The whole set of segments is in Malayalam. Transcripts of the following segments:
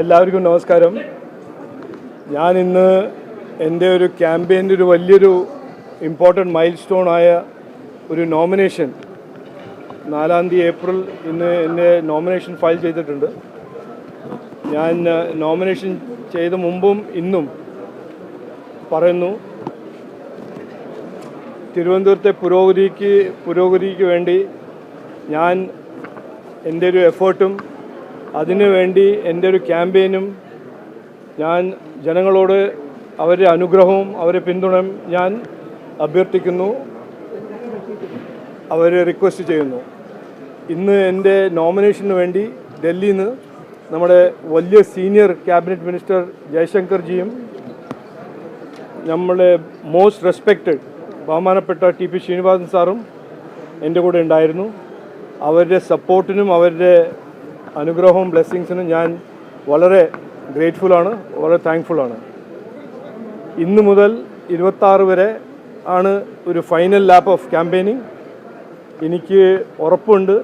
എല്ലാവർക്കും നമസ്കാരം. ഞാൻ ഇന്ന് എന്റെ ഒരു ക്യാമ്പയിന്റെ ഒരു വലിയൊരു ഇമ്പോർട്ടന്റ് മൈൽ സ്റ്റോൺ ആയ ഒരു നോമിനേഷൻ നാലാം തീയതി ഏപ്രിൽ ഇന്ന് എന്റെ നോമിനേഷൻ ഫയൽ ചെയ്തിട്ടുണ്ട്. ഞാൻ നോമിനേഷൻ ചെയ്ത മുമ്പും ഇന്നും പറയുന്നു തിരുവനന്തപുരത്തെ പുരോഗതിക്ക് പുരോഗതിക്ക് വേണ്ടി ഞാൻ എന്റെ ഒരു എഫേർട്ടും അതിനു വേണ്ടി എന്റെ ഒരു ക്യാമ്പയിനും ഞാൻ ജനങ്ങളോട് അവരുടെ അനുഗ്രഹവും അവരെ പിന്തുണയും ഞാൻ അഭ്യർത്ഥിക്കുന്നു. അവരെ റിക്വസ്റ്റ് ചെയ്യുന്നു. ഇന്ന് എന്റെ നോമിനേഷന് വേണ്ടി ഡൽഹിയിൽ നിന്ന് നമ്മുടെ വലിയ സീനിയർ ക്യാബിനറ്റ് മിനിസ്റ്റർ ജയശങ്കർജിയും നമ്മളെ മോസ്റ്റ് റെസ്പെക്റ്റഡ് ബഹുമാനപ്പെട്ട ടി പി ശ്രീനിവാസൻ സാറും എന്റെ കൂടെ ഉണ്ടായിരുന്നു. അവരുടെ സപ്പോർട്ടിനും അവരുടെ അനുഗ്രഹവും ബ്ലെസ്സിങ്സിനും ഞാൻ വളരെ ഗ്രേറ്റ്ഫുള്ളാണ് വളരെ താങ്ക്ഫുള്ളാണ്. ഇന്ന് മുതൽ ഇരുപത്താറ് വരെ ആണ് ഒരു ഫൈനൽ ലാപ്പ് ഓഫ് ക്യാമ്പയിനിങ്. എനിക്ക് ഉറപ്പുണ്ട്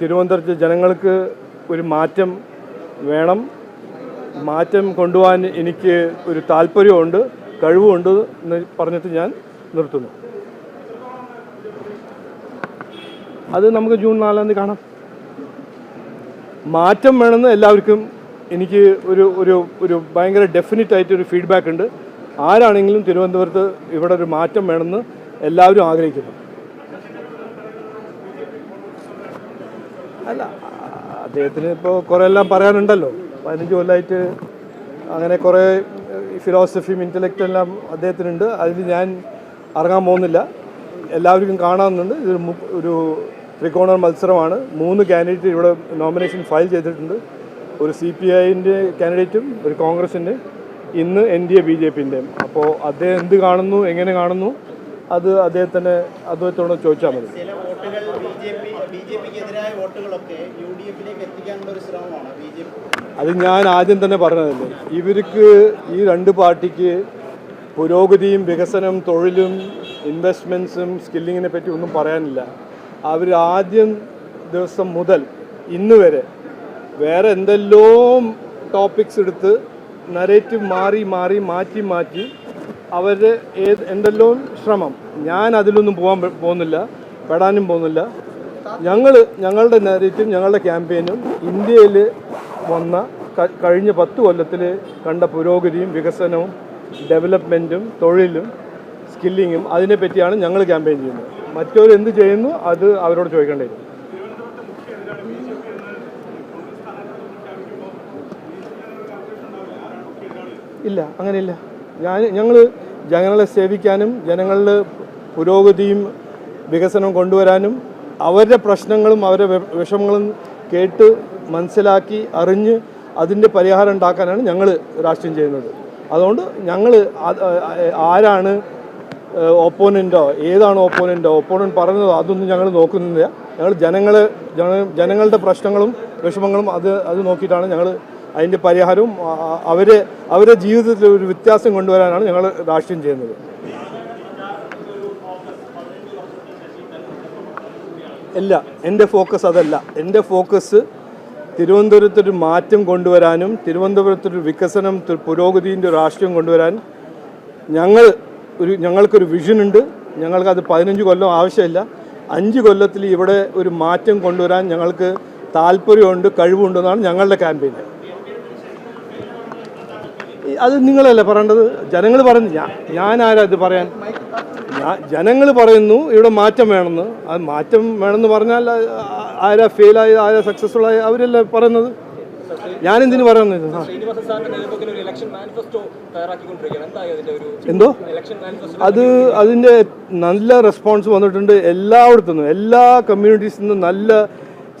തിരുവനന്തപുരത്തെ ജനങ്ങൾക്ക് ഒരു മാറ്റം വേണം. മാറ്റം കൊണ്ടുപോകാൻ എനിക്ക് ഒരു താല്പര്യമുണ്ട് കഴിവുണ്ട് എന്ന് പറഞ്ഞിട്ട് ഞാൻ നിർത്തുന്നു. അത് നമുക്ക് ജൂൺ നാലാം തീയതി കാണാം. മാറ്റം വേണമെന്ന് എല്ലാവർക്കും എനിക്ക് ഒരു ഒരു ഒരു ഭയങ്കര ഡെഫിനറ്റ് ആയിട്ട് ഒരു ഫീഡ്ബാക്ക് ഉണ്ട്. ആരാണെങ്കിലും തിരുവനന്തപുരത്ത് ഇവിടെ ഒരു മാറ്റം വേണമെന്ന് എല്ലാവരും ആഗ്രഹിക്കുന്നു. അല്ല അദ്ദേഹത്തിന് ഇപ്പോൾ കുറേ എല്ലാം പറയാനുണ്ടല്ലോ. പതിനഞ്ച് കൊല്ലമായിട്ട് അങ്ങനെ കുറേ ഫിലോസഫിയും ഇന്റലക്റ്റും എല്ലാം അദ്ദേഹത്തിനുണ്ട്. അതിൽ ഞാൻ ഇറങ്ങാൻ പോകുന്നില്ല. എല്ലാവർക്കും കാണാവുന്നുണ്ട് ഇതൊരു ഒരു ത്രികോണ മത്സരമാണ്. മൂന്ന് കാൻഡിഡേറ്റ് ഇവിടെ നോമിനേഷൻ ഫയൽ ചെയ്തിട്ടുണ്ട്. ഒരു സി പി ഐന്റെ കാൻഡിഡേറ്റും ഒരു കോൺഗ്രസിന്റെ ഇന്ന് N D A B J പിന്റെയും അപ്പോൾ അദ്ദേഹം എന്ത് കാണുന്നു എങ്ങനെ കാണുന്നു അത് അദ്ദേഹത്തിന് അദ്ദേഹത്തോട് ചോദിച്ചാൽ മതി. അത് ഞാൻ ആദ്യം തന്നെ പറഞ്ഞതല്ലേ. ഇവർക്ക് ഈ രണ്ട് പാർട്ടിക്ക് പുരോഗതിയും വികസനം തൊഴിലും ഇൻവെസ്റ്റ്മെൻസും സ്കില്ലിങ്ങിനെ പറ്റി ഒന്നും പറയാനില്ല. അവർ ആദ്യം ദിവസം മുതൽ ഇന്ന് വരെ വേറെ എന്തെല്ലോ ടോപ്പിക്സ് എടുത്ത് നരേറ്റീവ് മാറി മാറി മാറ്റി മാറ്റി അവരുടെ ഏത് എന്തെല്ലോ ശ്രമം. ഞാൻ അതിലൊന്നും പോകാൻ പോകുന്നില്ല പെടാനും പോകുന്നില്ല. ഞങ്ങൾ ഞങ്ങളുടെ നരേറ്റീവ് ഞങ്ങളുടെ ക്യാമ്പയിനും ഇന്ത്യയിൽ വന്ന കഴിഞ്ഞ പത്ത് കൊല്ലത്തിൽ കണ്ട പുരോഗതിയും വികസനവും ഡെവലപ്മെന്റും തൊഴിലും സ്കില്ലിങ്ങും അതിനെപ്പറ്റിയാണ് ഞങ്ങൾ ക്യാമ്പയിൻ ചെയ്യുന്നത്. മറ്റവർ എന്ത് ചെയ്യുന്നു അത് അവരോട് ചോദിക്കേണ്ടി വരും. ഇല്ല അങ്ങനെയില്ല. ഞാൻ ഞങ്ങൾ ജനങ്ങളെ സേവിക്കാനും ജനങ്ങളുടെ പുരോഗതിയും വികസനവും കൊണ്ടുവരാനും അവരുടെ പ്രശ്നങ്ങളും അവരുടെ വിഷമങ്ങളും കേട്ട് മനസ്സിലാക്കി അറിഞ്ഞ് അതിന്റെ പരിഹാരം ഉണ്ടാക്കാനാണ് ഞങ്ങൾ രാഷ്ട്രീയം ചെയ്യുന്നത്. അതുകൊണ്ട് ഞങ്ങൾ ആരാണ് ഓപ്പോണന്റോ ഏതാണ് ഓപ്പോണന്റോ ഓപ്പോണന്റ് പറഞ്ഞതോ അതൊന്നും ഞങ്ങൾ നോക്കുന്നില്ല. ഞങ്ങൾ ജനങ്ങൾ ജനങ്ങളുടെ പ്രശ്നങ്ങളും വിഷമങ്ങളും അത് അത് നോക്കിയിട്ടാണ് ഞങ്ങൾ അതിന്റെ പരിഹാരവും അവരെ അവരുടെ ജീവിതത്തിൽ ഒരു വ്യത്യാസം കൊണ്ടുവരാനാണ് ഞങ്ങൾ രാഷ്ട്രീയം ചെയ്യുന്നത്. അല്ല എന്റെ ഫോക്കസ് അതല്ല. എന്റെ ഫോക്കസ് തിരുവനന്തപുരത്തൊരു മാറ്റം കൊണ്ടുവരാനും തിരുവനന്തപുരത്തൊരു വികസനം പുരോഗതിന്റെ രാഷ്ട്രീയം കൊണ്ടുവരാൻ ഞങ്ങൾ ഒരു ഞങ്ങൾക്കൊരു വിഷനുണ്ട് അത് പതിനഞ്ച് കൊല്ലം ആവശ്യമില്ല. അഞ്ച് കൊല്ലത്തിൽ ഇവിടെ ഒരു മാറ്റം കൊണ്ടുവരാൻ ഞങ്ങൾക്ക് താല്പര്യമുണ്ട് കഴിവുണ്ടെന്നാണ് ഞങ്ങളുടെ ക്യാമ്പയിൻ അത് നിങ്ങളല്ലേ പറയേണ്ടത്? ജനങ്ങൾ പറയുന്നു ഞാൻ ഞാനാരാ ഇത് പറയാൻ? ഞാൻ ജനങ്ങൾ പറയുന്നു ഇവിടെ മാറ്റം വേണമെന്ന്. അത് മാറ്റം വേണമെന്ന് പറഞ്ഞാൽ ആരാ ഫെയിലായി ആരാ സക്സസ്ഫുൾ ആയി അവരല്ലേ പറയുന്നത്? പറയുന്നത് എന്തായി അതിന്റെ ഒരു എന്തോ? അത് അതിന്റെ നല്ല റെസ്പോൺസ് വന്നിട്ടുണ്ട് എല്ലായിടത്തു നിന്നും. എല്ലാ കമ്മ്യൂണിറ്റീസിൽ നിന്നും നല്ല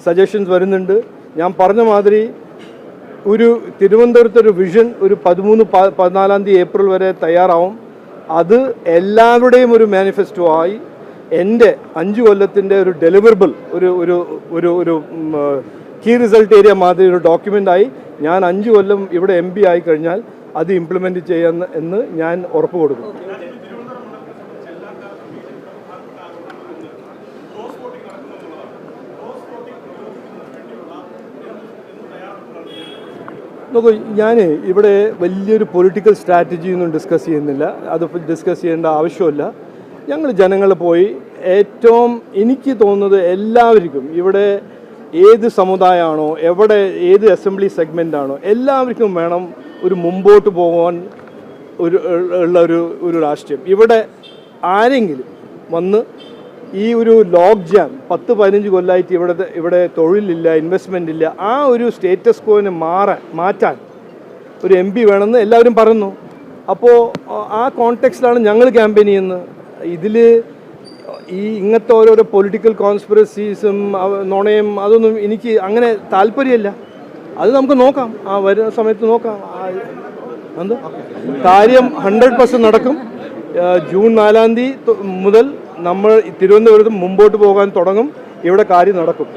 സജഷൻസ് വരുന്നുണ്ട്. ഞാൻ പറഞ്ഞ മാതിരി ഒരു തിരുവനന്തപുരത്ത് ഒരു വിഷൻ ഒരു പതിമൂന്ന് പതിനാലാം തീയതി ഏപ്രിൽ വരെ തയ്യാറാവും. അത് എല്ലാവരുടെയും ഒരു മാനിഫെസ്റ്റോ ആയി. എന്റെ അഞ്ചു കൊല്ലത്തിന്റെ ഒരു ഡെലിവറബിൾ ഒരു ഒരു ഒരു ഒരു കീ റിസൾട്ട് ഏരിയ മാതിരി ഒരു ഡോക്യുമെന്റായി ഞാൻ അഞ്ച് കൊല്ലം ഇവിടെ എം പി ആയി കഴിഞ്ഞാൽ അത് ഇംപ്ലിമെന്റ് ചെയ്യാൻ എന്ന് ഞാൻ ഉറപ്പ് കൊടുക്കും. നോക്കൂ ഞാൻ ഇവിടെ വലിയൊരു പൊളിറ്റിക്കൽ സ്ട്രാറ്റജി ഒന്നും ഡിസ്കസ് ചെയ്യുന്നില്ല. അത് ഡിസ്കസ് ചെയ്യേണ്ട ആവശ്യമില്ല ഞങ്ങൾ ജനങ്ങൾ പോയി ഏറ്റവും എനിക്ക് തോന്നുന്നത് എല്ലാവർക്കും ഇവിടെ ഏത് സമുദായമാണോ എവിടെ ഏത് അസംബ്ലി സെഗ്മെന്റ് ആണോ എല്ലാവർക്കും വേണം ഒരു മുമ്പോട്ട് പോകാൻ ഒരു ഉള്ള ഒരു ഒരു രാഷ്ട്രീയം. ഇവിടെ ആരെങ്കിലും വന്ന് ഈ ഒരു ലോക്ക് ജാം പത്ത് പതിനഞ്ച് കൊല്ലമായിട്ട് ഇവിടെ ഇവിടെ തൊഴിലില്ല ഇൻവെസ്റ്റ്മെന്റ് ഇല്ല ആ ഒരു സ്റ്റേറ്റസ് കോവിനെ മാറാൻ മാറ്റാൻ ഒരു എം പി വേണമെന്ന് എല്ലാവരും പറയുന്നു. അപ്പോൾ ആ കോണ്ടെക്സ്റ്റിലാണ് ഞങ്ങൾ ക്യാമ്പയിൻ ചെയ്യുന്നത്. ഇതിൽ ഈ ഇങ്ങനത്തെ ഓരോരോ പൊളിറ്റിക്കൽ കോൺസ്പിറസീസും നുണയും അതൊന്നും എനിക്ക് അങ്ങനെ താല്പര്യമില്ല. അത് നമുക്ക് നോക്കാം. ആ വരുന്ന സമയത്ത് നോക്കാം. എന്ത്? കാര്യം ഹൺഡ്രഡ് പെർസെന്റ് നടക്കും. ജൂൺ നാലാം തീയതി മുതൽ നമ്മൾ തിരുവനന്തപുരത്ത് മുമ്പോട്ട് പോകാൻ തുടങ്ങും. ഇവിടെ കാര്യം നടക്കും.